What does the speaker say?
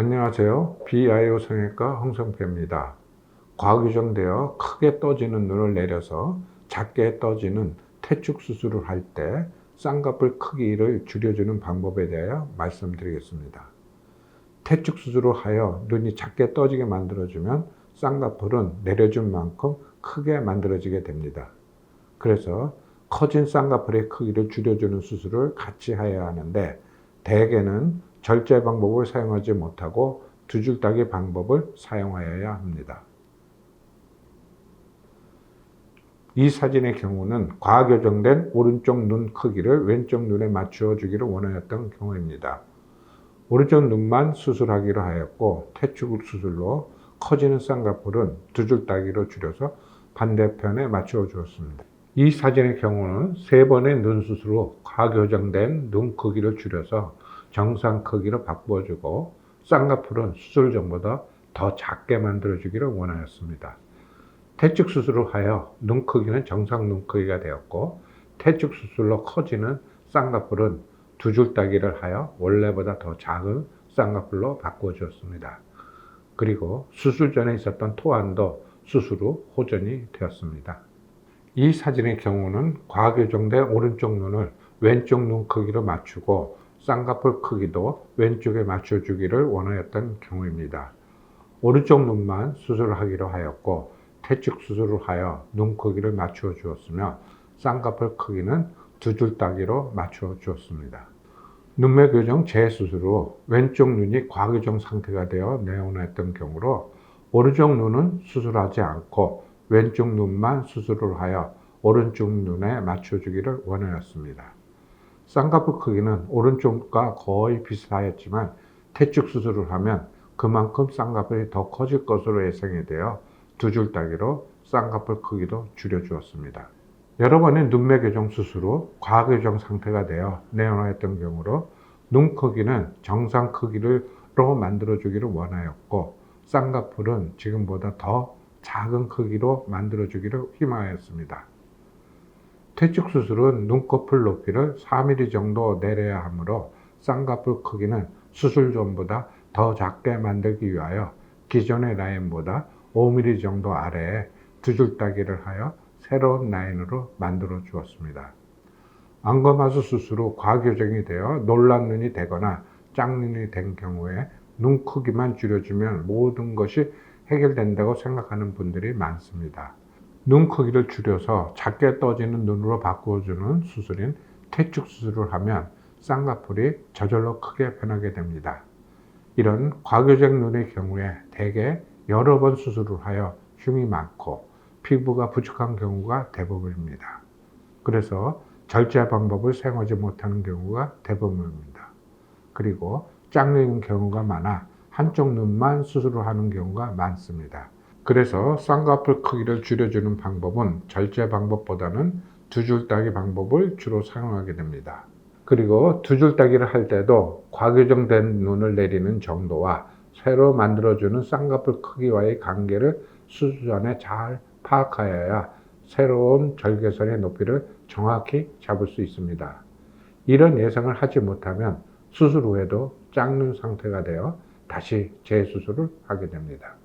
안녕하세요. BIO 성형외과 홍성표입니다. 과규정되어 크게 떠지는 눈을 내려서 작게 떠지는 퇴축 수술을 할 때 쌍꺼풀 크기를 줄여주는 방법에 대하여 말씀드리겠습니다. 퇴축 수술을 하여 눈이 작게 떠지게 만들어주면 쌍꺼풀은 내려준 만큼 크게 만들어지게 됩니다. 그래서 커진 쌍꺼풀의 크기를 줄여주는 수술을 같이 해야 하는데 대개는 절제 방법을 사용하지 못하고 두 줄 따기 방법을 사용하여야 합니다. 이 사진의 경우는 과교정된 오른쪽 눈 크기를 왼쪽 눈에 맞추어 주기를 원하였던 경우입니다. 오른쪽 눈만 수술하기로 하였고 퇴축 수술로 커지는 쌍꺼풀은 두 줄 따기로 줄여서 반대편에 맞추어 주었습니다. 이 사진의 경우는 세 번의 눈 수술 후 과교정된 눈 크기를 줄여서 정상 크기로 바꾸어주고 쌍꺼풀은 수술 전보다 더 작게 만들어주기를 원하였습니다. 퇴축 수술을 하여 눈 크기는 정상 눈 크기가 되었고 퇴축 수술로 커지는 쌍꺼풀은 두 줄 따기를 하여 원래보다 더 작은 쌍꺼풀로 바꾸어 주었습니다. 그리고 수술 전에 있었던 토안도 수술 후 호전이 되었습니다. 이 사진의 경우는 과교정된 오른쪽 눈을 왼쪽 눈 크기로 맞추고 쌍꺼풀 크기도 왼쪽에 맞춰주기를 원하였던 경우입니다. 오른쪽 눈만 수술하기로 하였고 퇴축 수술을 하여 눈 크기를 맞추어 주었으며 쌍꺼풀 크기는 두 줄 따기로 맞추어 주었습니다. 눈매 교정 재수술 후 왼쪽 눈이 과교정 상태가 되어 내원했던 경우로 오른쪽 눈은 수술하지 않고 왼쪽 눈만 수술을 하여 오른쪽 눈에 맞춰주기를 원하였습니다. 쌍꺼풀 크기는 오른쪽과 거의 비슷하였지만 퇴축 수술을 하면 그만큼 쌍꺼풀이 더 커질 것으로 예상이 되어 두 줄 따기로 쌍꺼풀 크기도 줄여주었습니다. 여러 번의 눈매 교정 수술 후 과교정 상태가 되어 내원하였던 경우로 눈 크기는 정상 크기로 만들어주기를 원하였고 쌍꺼풀은 지금보다 더 작은 크기로 만들어주기를 희망하였습니다. 퇴축 수술은 눈꺼풀 높이를 4mm 정도 내려야 하므로 쌍꺼풀 크기는 수술 전보다 더 작게 만들기 위하여 기존의 라인보다 5mm 정도 아래에 두 줄 따기를 하여 새로운 라인으로 만들어 주었습니다. 안검하수 수술 후 과교정이 되어 놀란 눈이 되거나 짝눈이 된 경우에 눈 크기만 줄여주면 모든 것이 해결된다고 생각하는 분들이 많습니다. 눈 크기를 줄여서 작게 떠지는 눈으로 바꾸어주는 수술인 퇴축 수술을 하면 쌍꺼풀이 저절로 크게 변하게 됩니다. 이런 과교정 눈의 경우에 대개 여러 번 수술을 하여 흉이 많고 피부가 부족한 경우가 대부분입니다. 그래서 절제 방법을 사용하지 못하는 경우가 대부분입니다. 그리고 짝는 경우가 많아 한쪽 눈만 수술을 하는 경우가 많습니다. 그래서 쌍꺼풀 크기를 줄여주는 방법은 절제 방법보다는 두 줄 따기 방법을 주로 사용하게 됩니다. 그리고 두 줄 따기를 할 때도 과교정된 눈을 내리는 정도와 새로 만들어주는 쌍꺼풀 크기와의 관계를 수술 전에 잘 파악하여야 새로운 절개선의 높이를 정확히 잡을 수 있습니다. 이런 예상을 하지 못하면 수술 후에도 짝눈 상태가 되어 다시 재수술을 하게 됩니다.